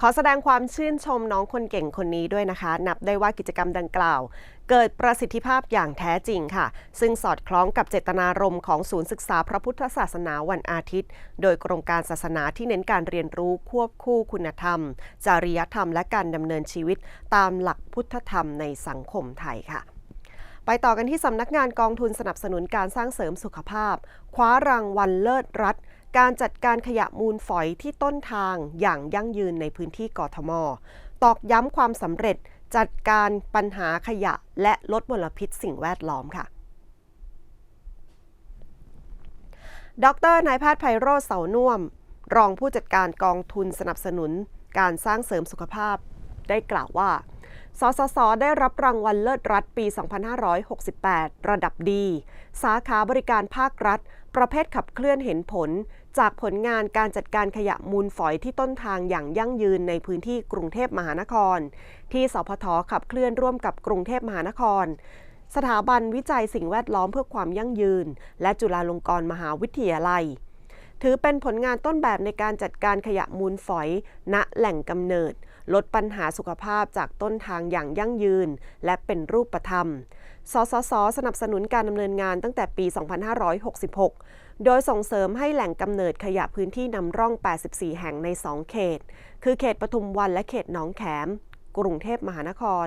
ขอแสดงความชื่นชมน้องคนเก่งคนนี้ด้วยนะคะ นับได้ว่ากิจกรรมดังกล่าว เกิดประสิทธิภาพอย่างแท้จริงค่ะ ซึ่งสอดคล้องกับเจตนารมณ์ของศูนย์ศึกษาพระพุทธศาสนาวันอาทิตย์ โดยกรมการศาสนาที่เน้นการเรียนรู้ควบคู่คุณธรรม จริยธรรม และการดำเนินชีวิต ตามหลักพุทธธรรมในสังคมไทยค่ะไปต่อกันที่สำนักงานกองทุนสนับสนุนการสร้างเสริมสุขภาพ คว้ารางวัลเลิศรัฐ การจัดการขยะมูลฝอยที่ต้นทางอย่างยั่งยืนในพื้นที่กทม ตอกย้ำความสำเร็จจัดการปัญหาขยะและลดมลพิษสิ่งแวดล้อมค่ะดรนายแพทย์ไพโรจน์เสาน่วม รองผู้จัดการกองทุนสนับสนุน การสร้างเสริมสุขภาพ ได้กล่าวว่า สสส ได้รับรางวัลเลิศรัฐปี 2568 ระดับดี สาขาบริการภาครัฐ ประเภทขับเคลื่อนเห็นผล จากผลงานการจัดการขยะมูลฝอยที่ต้นทางอย่างยั่งยืนในพื้นที่กรุงเทพมหานคร ที่สพทขับเคลื่อนร่วมกับกรุงเทพมหานคร สถาบันวิจัยสิ่งแวดล้อมเพื่อความยั่งยืน และจุฬาลงกรณ์มหาวิทยาลัย ถือเป็นผลงานต้นแบบในการจัดการขยะมูลฝอย ณแหล่งกำเนิด ลดปัญหาสุขภาพจากต้นทางอย่างยั่งยืน และเป็นรูปธรรม สสส สนับสนุนการดำเนินงานตั้งแต่ปี 2566 โดยส่งเสริมให้แหล่งกำเนิดขยะพื้นที่นำร่อง 84 แห่งใน 2 เขต คือเขตปทุมวันและเขตหนองแขม กรุงเทพมหานคร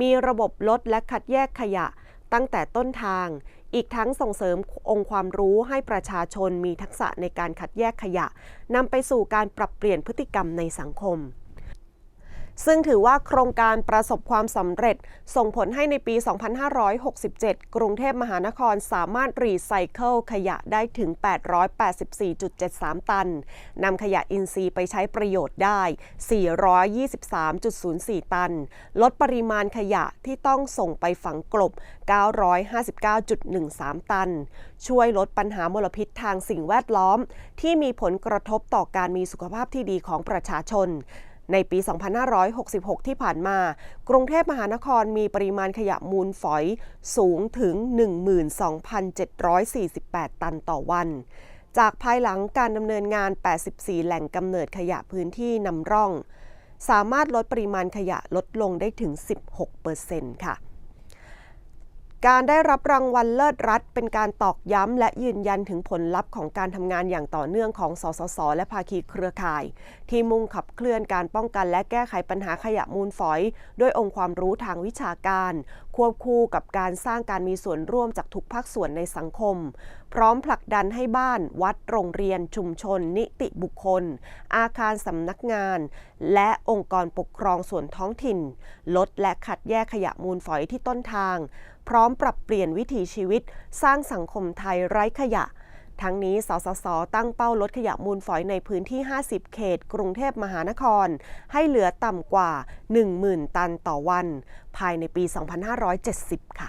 มีระบบลดและคัดแยกขยะตั้งแต่ต้นทาง อีกทั้งส่งเสริมองค์ความรู้ให้ประชาชนมีทักษะในการคัดแยกขยะ นำไปสู่การปรับเปลี่ยนพฤติกรรมในสังคม ซึ่งถือว่าโครงการประสบความสำเร็จ ส่งผลให้ในปี 2567 กรุงเทพมหานครสามารถรีไซเคิลขยะได้ถึง 884.73 ตัน นำขยะอินทรีย์ไปใช้ประโยชน์ได้ 423.04 ตัน ลดปริมาณขยะที่ต้องส่งไปฝังกลบ 959.13 ตัน ช่วยลดปัญหามลพิษทางสิ่งแวดล้อม ที่มีผลกระทบต่อการมีสุขภาพที่ดีของประชาชน ในปี 2566 ที่ผ่านมา กรุงเทพมหานครมีปริมาณขยะมูลฝอยสูงถึง 12,748 ตันต่อวัน จากภายหลังการดำเนินงาน 84 แหล่งกำเนิดขยะพื้นที่นำร่อง สามารถลดปริมาณขยะลดลงได้ถึง 16%ค่ะ การได้รับรางวัลเลิศรัฐ เป็นการตอกย้ำและยืนยันถึงผลลัพธ์ของการทำงานอย่างต่อเนื่องของ สสส และภาคีเครือข่าย ที่มุ่งขับเคลื่อนการป้องกันและแก้ไขปัญหาขยะมูลฝอย ด้วยองค์ความรู้ทางวิชาการ ควบคู่กับการสร้างการมีส่วนร่วมจากทุกภาคส่วนในสังคม พร้อมผลักดันให้บ้าน วัด โรงเรียน ชุมชน นิติบุคคล อาคารสำนักงาน และองค์กรปกครองส่วนท้องถิ่น ลดและคัดแยกขยะมูลฝอยที่ต้นทาง พร้อมปรับเปลี่ยนวิถีชีวิต สร้างสังคมไทยไร้ขยะ ทั้งนี้ สสส ตั้งเป้าลดขยะมูลฝอยในพื้นที่ 50 เขต กรุงเทพมหานคร ให้เหลือต่ำกว่า 10,000 ตันต่อวัน ภายในปี 2570 ค่ะ